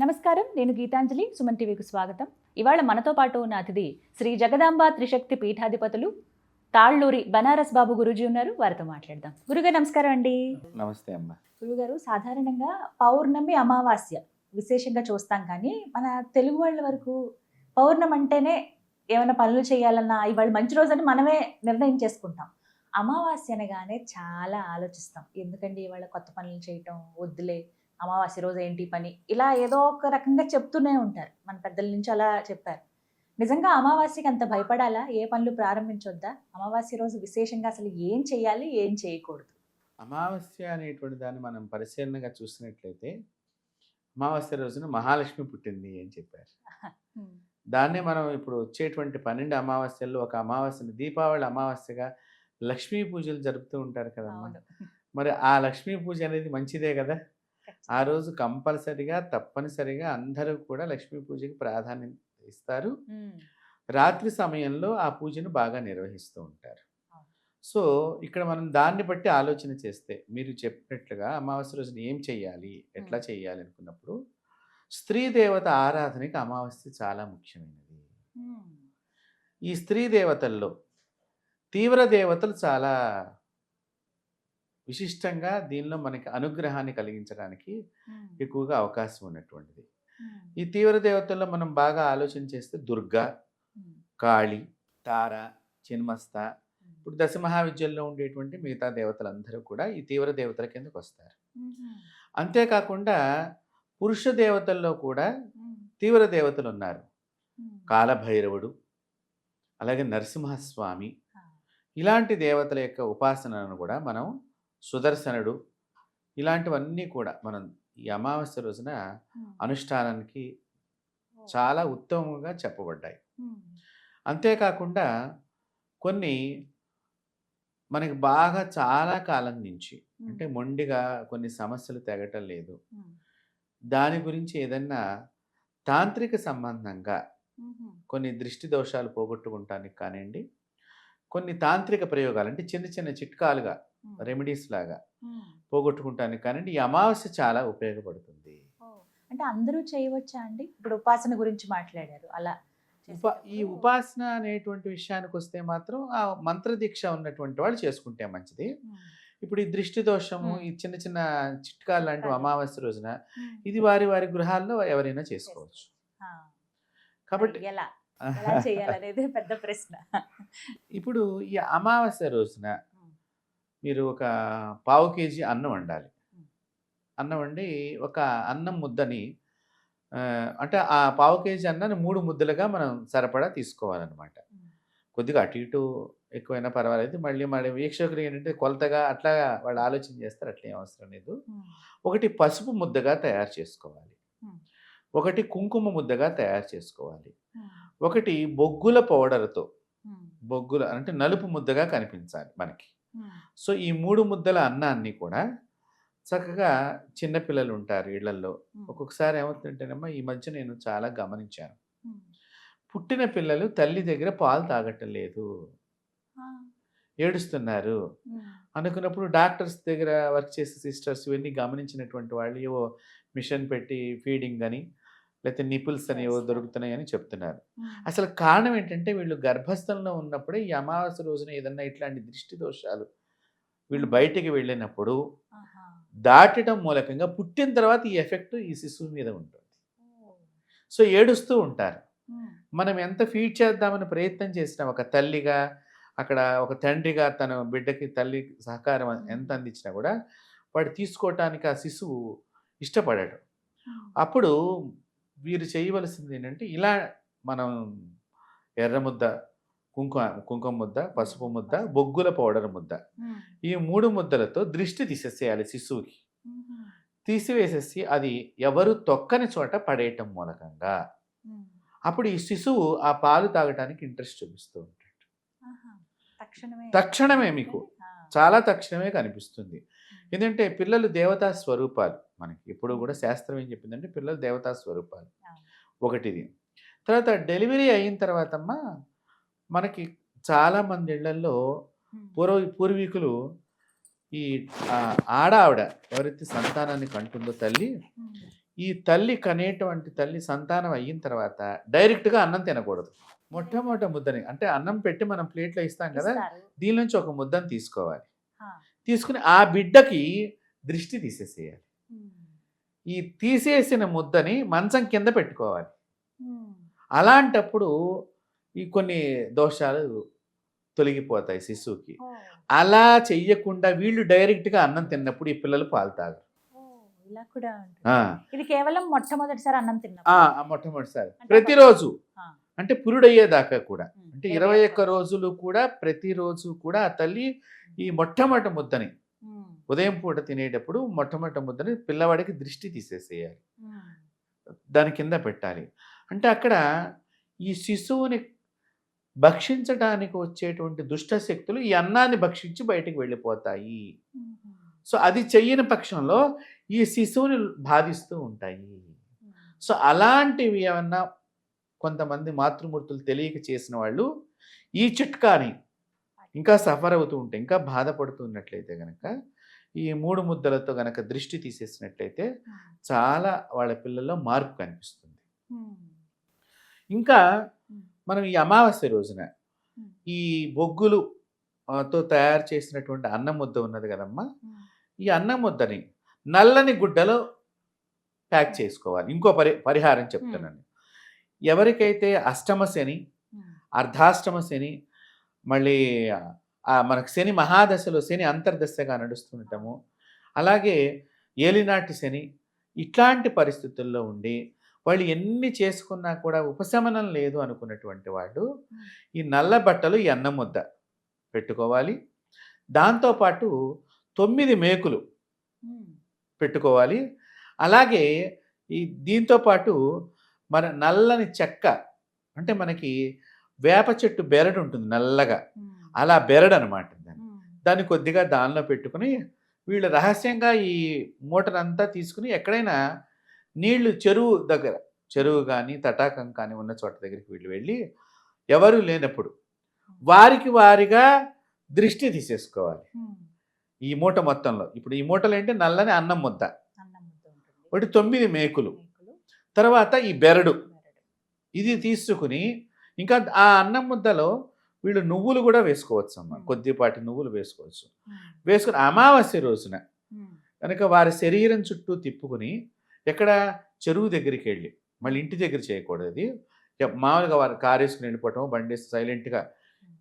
నమస్కారం నేను గీతాంజలి సుమన్ టీవీకి స్వాగతం. ఇవాళ మనతో పాటు ఉన్న అతిథి శ్రీ జగదాంబ త్రిశక్తి పీఠాధిపతులు తాళ్ళూరి బనారస్ బాబు గురూజీ ఉన్నారు. వారితో మాట్లాడదాం. గురుగారు నమస్కారం అండి. నమస్తే అమ్మ. గురుగారు సాధారణంగా పౌర్ణమి అమావాస్య విశేషంగా చూస్తాం కానీ మన తెలుగు వాళ్ళ వరకు పౌర్ణమి అంటేనే ఏమైనా పనులు చేయాలన్నా ఇవాళ మంచి రోజని మనమే నిర్ణయం చేసుకుంటాం. అమావాస్య అనగానే చాలా ఆలోచిస్తాం. ఎందుకండి ఇవాళ కొత్త పనులు చేయటం? వద్దులే. అమావాస్య రోజు ఏంటి పని? ఇలా ఏదో ఒక రకంగా చెప్తూనే ఉంటారు. మన పెద్దల నుంచి అలా చెప్పారు. నిజంగా అమావాస్యకి అంత భయపడాలా? ఏ పనులు ప్రారంభించొద్దా? అమావాస్య రోజు విశేషంగా అసలు ఏం చేయాలి ఏం చేయకూడదు? అమావాస్య అనేటువంటి దాన్ని మనం పరిశీలనగా చూసినట్లయితే అమావాస్య రోజున మహాలక్ష్మి పుట్టింది అని చెప్పారు. దాన్నే మనం ఇప్పుడు వచ్చేటువంటి పన్నెండు అమావాస్యల్లో ఒక అమావాస్యని దీపావళి అమావాస్యగా లక్ష్మీ పూజలు జరుపుతూ ఉంటారు అవును. మరి ఆ లక్ష్మీ పూజ అనేది మంచిదే కదా? ఆ రోజు కంపల్సరిగా తప్పనిసరిగా అందరూ కూడా లక్ష్మీ పూజకి ప్రాధాన్యత ఇస్తారు. రాత్రి సమయంలో ఆ పూజను బాగా నిర్వహిస్తూ ఉంటారు. సో ఇక్కడ మనం దాన్ని బట్టి ఆలోచన చేస్తే మీరు చెప్పినట్లుగా అమావాస్య రోజున ఏం చెయ్యాలి ఎట్లా. చెయ్యాలి అనుకున్నప్పుడు స్త్రీ దేవత ఆరాధనకి అమావాస్య చాలా ముఖ్యమైనది. ఈ స్త్రీ దేవతల్లో తీవ్ర దేవతలు చాలా విశిష్టంగా దీనిలో మనకి అనుగ్రహాన్ని కలిగించడానికి. ఎక్కువగా అవకాశం ఉన్నటువంటిది. ఈ తీవ్ర దేవతల్లో మనం బాగా ఆలోచన చేస్తే దుర్గా. కాళి తార చిన్మస్త. ఇప్పుడు దశ మహావిద్యల్లో ఉండేటువంటి మిగతా దేవతలందరూ కూడా ఈ తీవ్ర దేవతల కిందకు వస్తారు. అంతేకాకుండా పురుష దేవతల్లో కూడా. తీవ్ర దేవతలు ఉన్నారు. కాలభైరవుడు అలాగే నరసింహస్వామి. ఇలాంటి దేవతల యొక్క ఉపాసనను కూడా మనం సుదర్శనుడు ఇలాంటివన్నీ కూడా మనం ఈ అమావాస్య రోజున. అనుష్ఠానానికి. చాలా ఉత్తమంగా చెప్పబడ్డాయి. అంతేకాకుండా కొన్ని మనకి బాగా చాలా కాలం నుంచి. అంటే మొండిగా కొన్ని సమస్యలు తెగటం లేదు. దాని గురించి ఏదన్నా తాంత్రిక సంబంధంగా. కొన్ని దృష్టి దోషాలు పోగొట్టుకుంటానికి కానివ్వండి కొన్ని తాంత్రిక ప్రయోగాలు అంటే చిన్న చిన్న చిట్కాలుగా. రెమెడీస్ లాగా. పోగొట్టుకుంటానికి కానివ్వండి ఈ అమావాస్య చాలా ఉపయోగపడుతుంది. అంటే అందరూ చేయవచ్చా అండి ఇప్పుడు ఉపాసన గురించి మాట్లాడారు అలా ఈ ఉపాసన అనేటువంటి విషయానికి వస్తే మాత్రం ఆ మంత్రదీక్ష ఉన్నటువంటి వాళ్ళు చేసుకుంటే మంచిది. ఇప్పుడు ఈ దృష్టి దోషము. ఈ చిన్న చిన్న చిట్కాలు లాంటి అదే. అమావాస్య రోజున. ఇది వారి వారి గృహాల్లో ఎవరైనా చేసుకోవచ్చు. కాబట్టి ఎలా పెద్ద ప్రశ్న ఇప్పుడు ఈ అమావాస్య రోజున. మీరు ఒక పావు కేజీ అన్నం వండాలి. అన్నం వండి ఒక అన్నం ముద్దని అంటే ఆ పావు కేజీ అన్నాన్ని మూడు ముద్దలుగా మనం సరిపడా తీసుకోవాలన్నమాట. కొద్దిగా అటు ఇటు ఎక్కువైనా పర్వాలేదు మళ్ళీ మళ్ళీ వీక్షకులు ఏంటంటే కొలతగా అట్లా వాళ్ళు ఆలోచన చేస్తారు అట్లా ఏం అవసరం లేదు. ఒకటి పసుపు ముద్దగా తయారు చేసుకోవాలి. ఒకటి కుంకుమ ముద్దగా తయారు చేసుకోవాలి. ఒకటి బొగ్గుల పౌడర్తో. బొగ్గుల అంటే నలుపు ముద్దగా కనిపించాలి మనకి. సో ఈ మూడు ముద్దల అన్నాన్ని కూడా చక్కగా చిన్నపిల్లలు ఉంటారు ఇళ్ళలో. ఒక్కొక్కసారి ఏమవుతుంటేనమ్మా ఈ మధ్య నేను చాలా గమనించాను. పుట్టిన పిల్లలు తల్లి దగ్గర పాలు తాగటం లేదు. ఏడుస్తున్నారు. అనుకున్నప్పుడు డాక్టర్స్ దగ్గర వర్క్ చేసే సిస్టర్స్ ఇవన్నీ గమనించినటువంటి వాళ్ళు ఏవో మిషన్ పెట్టి ఫీడింగ్ అని లేకపోతే నిపుల్స్ అని ఏవో Yes. దొరుకుతున్నాయి అని చెప్తున్నారు. అసలు కారణం ఏంటంటే వీళ్ళు గర్భస్థంలో ఉన్నప్పుడే ఈ అమావాస్య రోజున ఏదన్నా ఇట్లాంటి దృష్టి దోషాలు వీళ్ళు బయటికి వెళ్ళినప్పుడు. దాటడం మూలకంగా పుట్టిన తర్వాత ఈ ఎఫెక్ట్ ఈ శిశువు మీద ఉంటుంది. సో ఏడుస్తూ ఉంటారు. మనం ఎంత ఫీడ్ చేద్దామని ప్రయత్నం చేసినా ఒక తల్లిగా అక్కడ ఒక తండ్రిగా తన బిడ్డకి తల్లి సహకారం ఎంత అందించినా కూడా వాడు తీసుకోవటానికి ఆ శిశువు ఇష్టపడాడు. అప్పుడు వీరు చేయవలసింది ఏంటంటే ఇలా మనం ఎర్ర ముద్ద కుంకుమ కుంకుమ ముద్ద పసుపు ముద్ద బొగ్గుల పౌడర్ ముద్ద. ఈ మూడు ముద్దలతో దృష్టి తీసేసేయాలి శిశువుకి. తీసివేసేసి అది ఎవరు తొక్కని చోట పడేయటం మూలకంగా. అప్పుడు ఈ శిశువు ఆ పాలు తాగటానికి ఇంట్రెస్ట్ చూపిస్తూ ఉంటాడు. తక్షణమే మీకు. చాలా తక్షణమే కనిపిస్తుంది ఎందుకంటే పిల్లలు దేవతా స్వరూపాలు మనకి ఎప్పుడు కూడా శాస్త్రం ఏం చెప్పిందంటే పిల్లలు దేవతా స్వరూపాలు. ఒకటిది తర్వాత డెలివరీ అయిన తర్వాత అమ్మా మనకి చాలా మంది ఇళ్ళలో. పూర్వ పూర్వీకులు ఈ ఆడ ఆవిడ ఎవరైతే సంతానాన్ని కంటుందో తల్లి. ఈ తల్లి కనేటువంటి తల్లి సంతానం అయిన తర్వాత డైరెక్ట్గా అన్నం తినకూడదు మొట్టమొదటి ముద్దని అంటే అన్నం పెట్టి మనం ప్లేట్లో ఇస్తాం కదా. దీని నుంచి ఒక ముద్దను తీసుకోవాలి. తీసుకుని ఆ బిడ్డకి దృష్టి తీసేసేయాలి. ఈ తీసేసిన ముద్దని మంచం కింద పెట్టుకోవాలి. అలాంటప్పుడు ఈ కొన్ని దోషాలు తొలగిపోతాయి శిశువుకి. అలా చెయ్యకుండా వీళ్ళు డైరెక్ట్గా అన్నం తిన్నప్పుడు ఈ పిల్లలు పాలు తాగరు ఇది కేవలం మొట్టమొదటిసారి అన్నం మొట్టమొదటిసారి అంటే ప్రతిరోజు. అంటే పురుడయ్యేదాకా కూడా. అంటే ఇరవై ఒక్క రోజులు కూడా ప్రతిరోజు కూడా ఆ తల్లి ఈ మొట్టమొదటి ముద్దని. ఉదయం పూట తినేటప్పుడు మొట్టమొదటి ముద్దని పిల్లవాడికి దృష్టి తీసేసేయాలి. దాని కింద పెట్టాలి అంటే అక్కడ ఈ శిశువుని భక్షించడానికి వచ్చేటువంటి దుష్ట శక్తులు ఈ అన్నాన్ని భక్షించి బయటికి వెళ్ళిపోతాయి. సో అది చెయ్యని పక్షంలో ఈ శిశువుని బాధిస్తూ ఉంటాయి. సో అలాంటివి ఏమన్నా కొంతమంది మాతృమూర్తులు తెలియక చేసిన వాళ్ళు ఈ చిట్కాని ఇంకా సఫర్ అవుతూ ఉంటే ఇంకా బాధపడుతున్నట్లయితే గనక ఈ మూడు ముద్దలతో గనక దృష్టి తీసేసినట్లయితే చాలా వాళ్ళ పిల్లల్లో మార్పు కనిపిస్తుంది. ఇంకా. మనం ఈ అమావాస్య రోజున. ఈ బొగ్గులు తో తయారు చేసినటువంటి అన్నం ముద్ద ఉన్నది కదమ్మా. ఈ అన్నం ముద్దని నల్లని గుడ్డలో ప్యాక్ చేసుకోవాలి ఇంకో పరి పరిహారం చెప్తున్నాను ఎవరికైతే అష్టమ శని. అర్ధాష్టమ శని మళ్ళీ మనకు శని మహాదశలో శని అంతర్దశగా నడుస్తుంటాము అలాగే ఏలినాటి శని ఇట్లాంటి పరిస్థితుల్లో ఉండి వాళ్ళు ఎన్ని చేసుకున్నా కూడా ఉపశమనం లేదు అనుకున్నటువంటి వాళ్ళు ఈ నల్ల బట్టలు ఈ అన్నం ముద్ద పెట్టుకోవాలి దాంతోపాటు తొమ్మిది మేకులు. పెట్టుకోవాలి అలాగే ఈ దీంతో పాటు మన నల్లని చెక్క అంటే మనకి వేప చెట్టు బెరడు ఉంటుంది నల్లగా. అలా బెరడు అనమాట దాన్ని. దాన్ని కొద్దిగా దానిలో పెట్టుకుని వీళ్ళు రహస్యంగా ఈ మూటనంతా తీసుకుని ఎక్కడైనా నీళ్ళు చెరువు దగ్గర చెరువు కానీ తటాకం కానీ ఉన్న చోట దగ్గరికి వీళ్ళు వెళ్ళి ఎవరు లేనప్పుడు వారికి వారిగా దృష్టి తీసేసుకోవాలి. ఈ మూట మొత్తంలో ఇప్పుడు ఈ మూటలు ఏంటి నల్లని అన్నం ముద్ద. ఒకటి తొమ్మిది మేకులు తర్వాత ఈ బెరడు. ఇది తీసుకుని ఇంకా ఆ అన్నం ముద్దలో వీళ్ళు నువ్వులు కూడా వేసుకోవచ్చు అమ్మ. కొద్దిపాటి నువ్వులు వేసుకోవచ్చు. వేసుకుని అమావాస్య రోజున. కనుక వారి శరీరం చుట్టూ తిప్పుకుని ఎక్కడ? చెరువు దగ్గరికి వెళ్ళి మళ్ళీ ఇంటి దగ్గర చేయకూడదు అది. మామూలుగా వారు కారు వేసుకుని వెళ్ళిపోవటం బండి సైలెంట్గా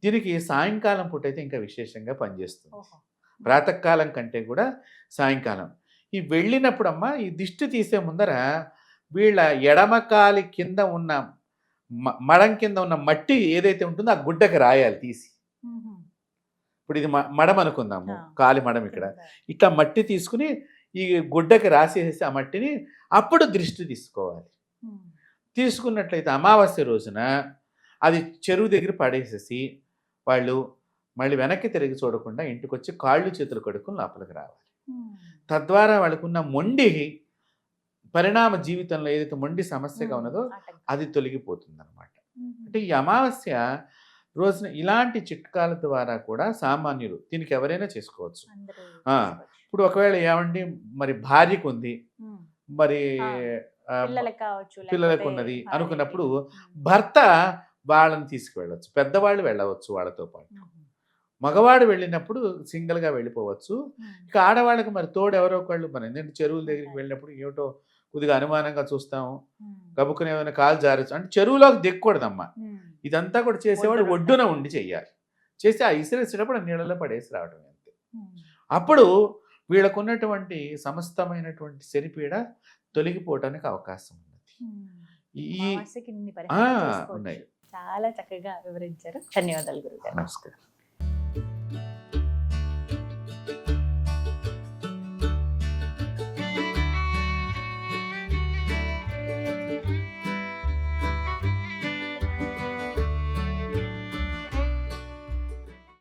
దీనికి సాయంకాలం పూట అయితే ఇంకా విశేషంగా పనిచేస్తుంది. ప్రాతకాలం కంటే కూడా సాయంకాలం. ఈ వెళ్ళినప్పుడు అమ్మ ఈ దిష్టి తీసే ముందర వీళ్ళ ఎడమకాలి కింద ఉన్న మ- మడం కింద ఉన్న మట్టి ఏదైతే ఉంటుందో ఆ గుడ్డకి రాయాలి తీసి. ఇప్పుడు ఇది మ- మడం అనుకుందాము. కాలి మడం ఇక్కడ ఇట్లా మట్టి తీసుకుని ఈ గుడ్డకి రాసేసి ఆ మట్టిని అప్పుడు దృష్టి తీసుకోవాలి. తీసుకున్నట్లయితే అమావాస్య రోజున అది చెరువు దగ్గర పడేసేసి వాళ్ళు మళ్ళీ వెనక్కి తిరిగి చూడకుండా ఇంటికి వచ్చి కాళ్ళు చేతులు కడుక్కుని లోపలికి రావాలి. తద్వారా వాళ్ళకున్న మొండి పరిణామ జీవితంలో ఏదైతే మొండి సమస్యగా ఉన్నదో. అది తొలగిపోతుంది అనమాట. అంటే ఈ అమావాస్య రోజున ఇలాంటి చిట్కాల ద్వారా కూడా సామాన్యులు దీనికి ఎవరైనా. చేసుకోవచ్చు. ఇప్పుడు ఒకవేళ ఏమండి మరి భార్యకు ఉంది. మరి పిల్లలకు ఉన్నది. అనుకున్నప్పుడు. భర్త వాళ్ళని తీసుకువెళ్ళవచ్చు పెద్దవాళ్ళు వెళ్ళవచ్చు వాళ్ళతో పాటు. మగవాడు వెళ్ళినప్పుడు సింగిల్గా వెళ్ళిపోవచ్చు ఉమ్. ఇక ఆడవాళ్ళకి మరి తోడు ఎవరో ఒకళ్ళు మన ఎందుకంటే చెరువుల దగ్గరికి వెళ్ళినప్పుడు ఏమిటో కొద్దిగా అనుమానంగా చూస్తాము ఉమ్. గబుక్కుని ఏమైనా కాలు జారచ్చు అంటే చెరువులోకి దిక్కకూడదమ్మా ఉమ్. ఇదంతా కూడా చేసేవాడు ఒడ్డున ఉండి చెయ్యాలి చేసి ఆ ఇసిరేసేటప్పుడు నీళ్ళలో పడేసి రావడం అంతే. అప్పుడు వీళ్ళకున్నటువంటి సమస్తమైనటువంటి శనిపీడ తొలగిపోవటానికి అవకాశం ఉన్నది. ఈ. ఉన్నాయి. చాలా చక్కగా వివరించారు. ధన్యవాదాలు గురుగారు. నమస్కారం.